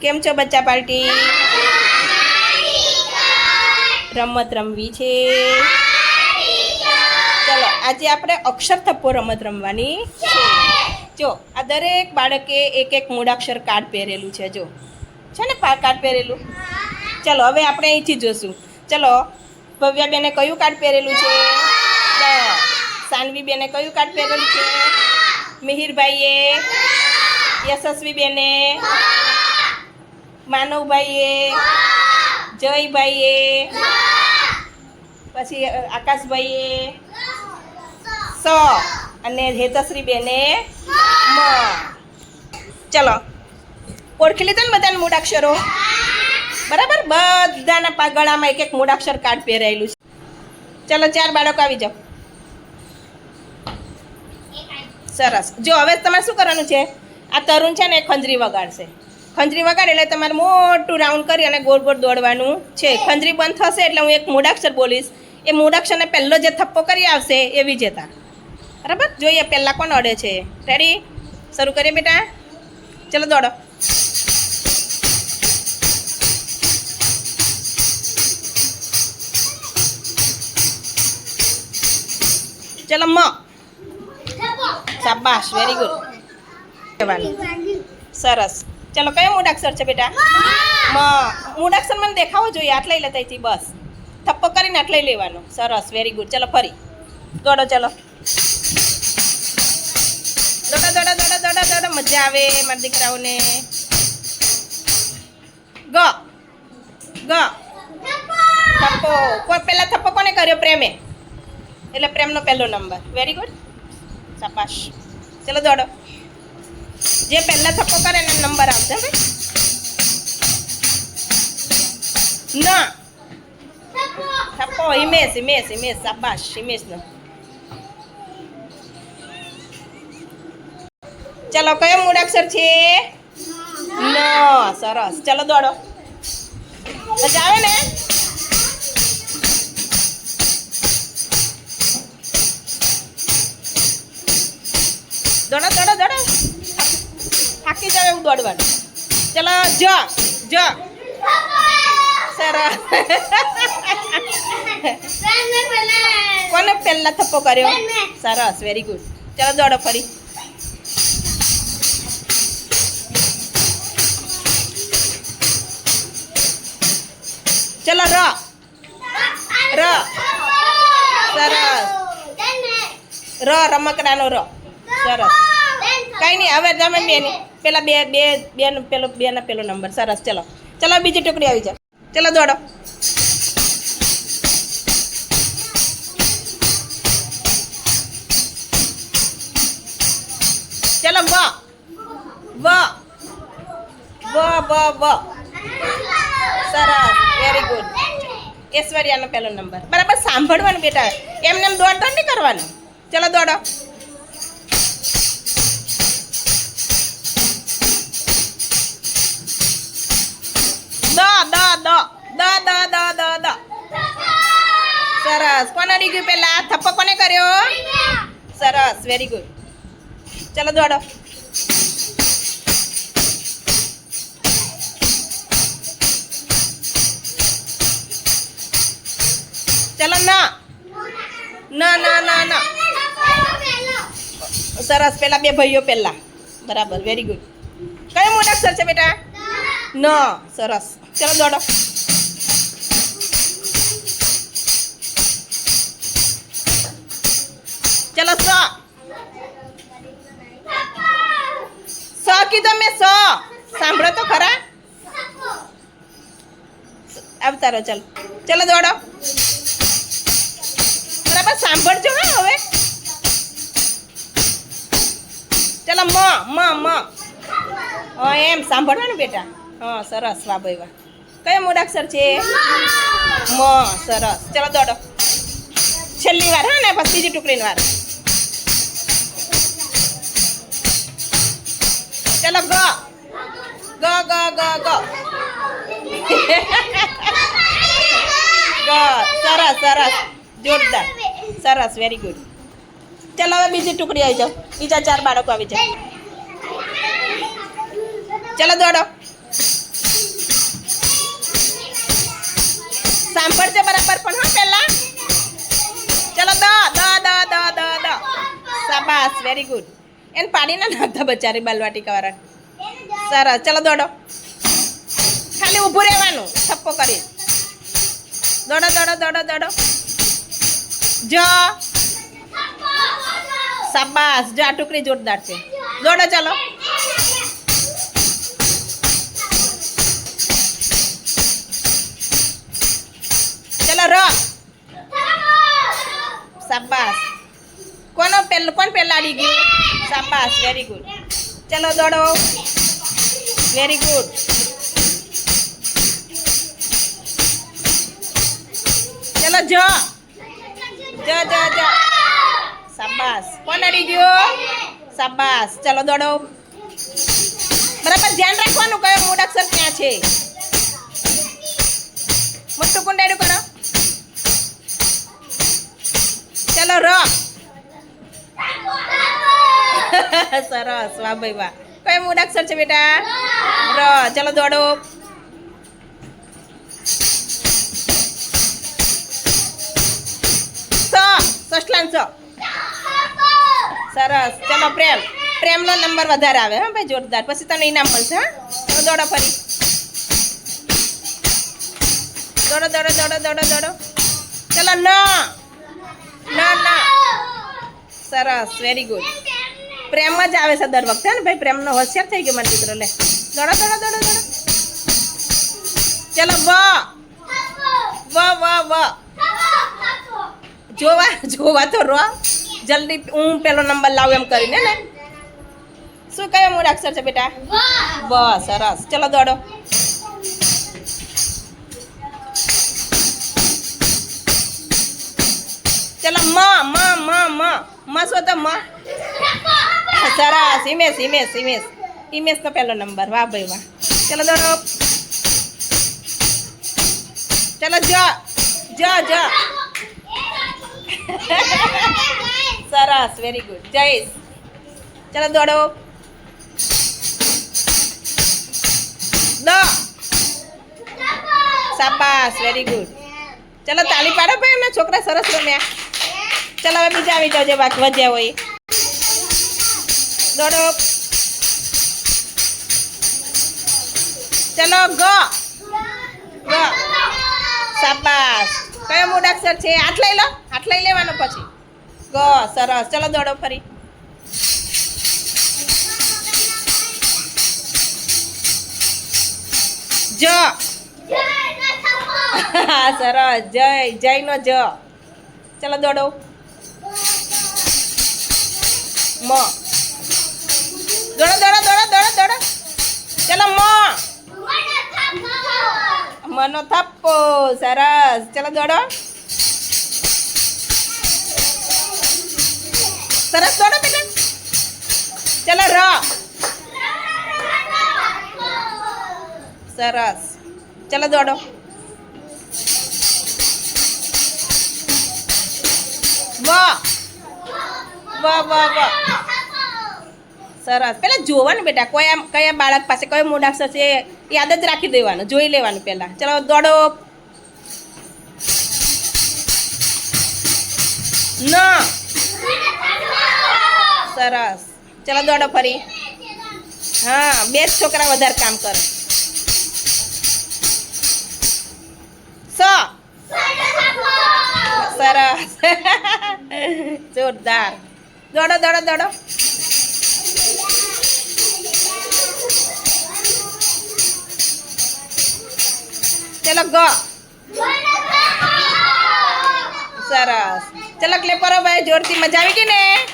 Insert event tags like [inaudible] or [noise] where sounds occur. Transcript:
કેમ છો બચ્ચા પાર્ટી? રમત રમવી છે. ચલો, આજે આપણે અક્ષર થપ્પો રમત રમવાની જો, આ દરેક બાળકે એક એક મૂળાક્ષર કાર્ડ પહેરેલું છે, જો. છે ને કાર્ડ પહેરેલું? ચલો, હવે આપણે અહીંથી જોશું. ચલો, ભવ્યાબેને કયું કાર્ડ પહેરેલું છે? સાનવી બેને કયું કાર્ડ પહેરેલું છે? મિહિરભાઈએ? યશસ્વીબેને? માનવભાઈએ, જયભાઈએ, પછી આકાશભાઈએ, સ અને હેતશ્રી બેને મ. ચલો, ઓળખી લીધા ને બધાને મૂળાક્ષરો? બરાબર? બધાના પાગળામાં એક એક મૂળાક્ષર કાર્ડ પહેરાયેલું છે. ચલો, ચાર બાળકો આવી જાઓ. સરસ. જો, હવે તમારે શું કરવાનું છે? આ તરુણ છે ને ખંજરી વગાડશે. ખંજરી વગાડે એટલે તમારે મોટું રાઉન્ડ કરી અને ગોળ ગોળ દોડવાનું છે. ખંજરી બંધ થશે એટલે હું એક મૂળાક્ષર બોલીશ. એ મૂળાક્ષરને પહેલો જે થપ્પો કરી આવશે એ વિજેતા. બરાબર? જોઈએ પહેલાં કોણ અડે છે. રેડી શરૂ કરીએ બેટા. ચલો દોડો. ચલો મ. શાબાશ. વેરી ગુડ સરસ. ચલો કયો મૂળાક્ષર છે બેટા? મ. મૂળાક્ષર મને દેખાવો જોઈએ આટલે લેતા અહીંથી બસ. થપ્પો કરીને આટલે લેવાનો. સરસ વેરી ગુડ ચલો ફરી. દોડો ચલો. દોડો દોડો દોડો દોડો દોડો મજા આવે મારા દીકરાઓને. ગ. ગ. થપ્પો કોઈ પહેલાં થપ્પો કોને કર્યો પ્રેમે? એટલે પ્રેમનો પહેલો નંબર. વેરી ગુડ શાબાશ. ચલો દોડો. જે પહેલા થપ્પો કરે એને નંબર આવશે હવે ના. થપ્પો, હિમેશ હિમેશ હિમેશ, શાબાશ, હિમેશનો. ચલો, કયો મૂળાક્ષર છે? ન. સરસ. ચલો, દોડો. મજા આવે ને? દોડો દોડો દોડો. થાકી જાવ એવું દોડવાનું. ચલો, જ જ. સરસ. કોને પહેલા થપ્પો કર્યો? સરસ વેરી ગુડ ચલો, દોડો ફરી. ચલો, ર. ર. સરસ. ર, રમકડાનો ર. સરસ. કઈ નહીં, હવે તમે બે ની પેલા બે બે બે પેલો બે ના પેલો નંબર. સરસ. ચલો. ચલો બીજી ટુકડી આવી જાય ચલો, દોડો. ચલો, વ. વ. વ વ વ. સરસ. વેરી ગુડ ઐશ્વર્યાનો પહેલો નંબર. બરાબર, સાંભળવાનું બેટા. એમને એમ દોડ દોડ નહીં કરવાનું. ચલો, દોડો. સરસ. કોને અડી ગયું પેલા થપ્પો કોને કર્યો? સરસ. વેરી ગુડ ચલો દોડો. ચલો ના. ના ના ના ના. સરસ. પેલા બે ભાઈઓ પહેલા. બરાબર. વેરી ગુડ કયો મૂળાક્ષર છે બેટા? ન. સરસ. ચલો દોડો. ચલો સો. સો કીધો મેં સો. સાંભળો તો ખરા. આવતા રહો ચલો. ચલો દોડો. બરાબર, સાંભળજો હા હવે. ચલો, મ મ મ. હા, એમ. સાંભળવાનું બેટા? હા, સરસ, વાહ, ભાઈ, વાહ. કયો મૂળાક્ષર છે? મ. સરસ. ચલો દોડો. છેલ્લી વાર, હા ને? પછી બીજી ટુકડીની વાર. ચલો go. Go go go go. Go, સરસ સરસ. જોરદાર. સરસ વેરી ગુડ ચાલો, હવે બીજી ટુકડી આવી જાઓ. બીજા ચાર બાળકો આવી જાઓ. ચાલો, દોડો. સાંભળજે બરાબર પણ, હા, પહેલા. ચાલો, દો દો દો દો દો. સાબાસ વેરી ગુડ એને પાડી ના નાખતા બચારી બાલવાટી કવારણ સરસ, ચલો દોડો. ખાલી ઊભું રહેવાનું થપ્પો કરી દોડો દોડો દોડો દોડો. જો. સાબાસ જો આ ટુકડી જોરદાર છે. દોડો, ચલો. ચલો, ર. શાબાશ. કોનો પહેલું કોણ પહેલાડી ગયું? સાપાસ વેરી ગુડ ચલો દોડો. વેરી ગુડ ચલો જ. જો જ, જો. સાબાસ કોણ અડી ગયો? સાબાસ ચલો દોડો. બરાબર, ધ્યાન રાખવાનું કયો મૂળાક્ષર ક્યાં છે. મોટું કુંડાડું કરો. ચલો ર. [laughs] સરસ, વાહ ભાઈ વાહ. કયો મૂળાક્ષર છે બેટા? ર, ચલો દોડો. સરસ, ચલો પ્રેમ. પ્રેમનો નંબર વધારે આવે, હા ભાઈ જોરદાર. પછી તને ઇનામ મળશે, હા? દોડો ફરી. દોડો દોડો દોડો દોડો દોડો. ચલો, ન. ન ન. સરસ વેરી ગુડ પ્રેમ જ આવે છે દર વખતે ને ભાઈ? પ્રેમનો હોશિયાર થઈ ગયો મારો દીકરો લે. દોડો દોડો દોડો દોડો. ચલો વ. વ વ વ. જોવા જોવા તો રો. જલ્દી હું પેલો નંબર લાવું એમ કરીને ને શું કયો મૂળાક્ષર છે બેટા? વ સરસ. ચલો દોડો. મ મ મ શું તો મ સરસ હિમેશ હિમેશ હિમેશ હિમેશ તો પહેલો નંબર વાહ ભાઈ વાહ ચલો દોડો ચલો જ જ જો સરસ વેરી ગુડ જયેશ ચલો દોડો દ સાપાસ વેરી ગુડ ચલો તાળી પાડો ભાઈ એમના છોકરા સરસ રમ્યા ચલો હવે બીજા આવી જાવ જે બાકી વધ્યા હોય. દોડો. ચલો ગ. ગ. સાબાસ કયો મૂળાક્ષર છે? હાથ લઈ લો. હાથ લઈ લેવાનો પછી. ગ. સરસ. ચલો દોડો ફરી. જ. [laughs] સરસ. જય. જય નો જ. ચલો દોડો. મ. દોડો દોડો દોડો દોડો દોડો. ચલો, મ. મનો થપ્પો. સરસ. ચલો, દોડો. સરસ, દોડો, બેટા. ચલો, ર. સરસ. ચલો, દોડો. વ વ વાહ વાહ. સરસ. પેલા જોવાનું બેટા કોઈ આમ કયા બાળક પાસે કયો મૂળાક્ષર છે યાદ જ રાખી દેવાનું, જોઈ લેવાનું પહેલાં ચલો, દોડો. ન. સરસ. ચલો, દોડો ફરી. હા, બે છોકરા વધારે કામ કરે. સ. સરસ. [laughs] જોરદાર. દોડો દોડો દોડો. ચલો ગ. સરસ. ચલો ક્લેપરો ભાઈ જોરથી મજા આવી ગઈ ને?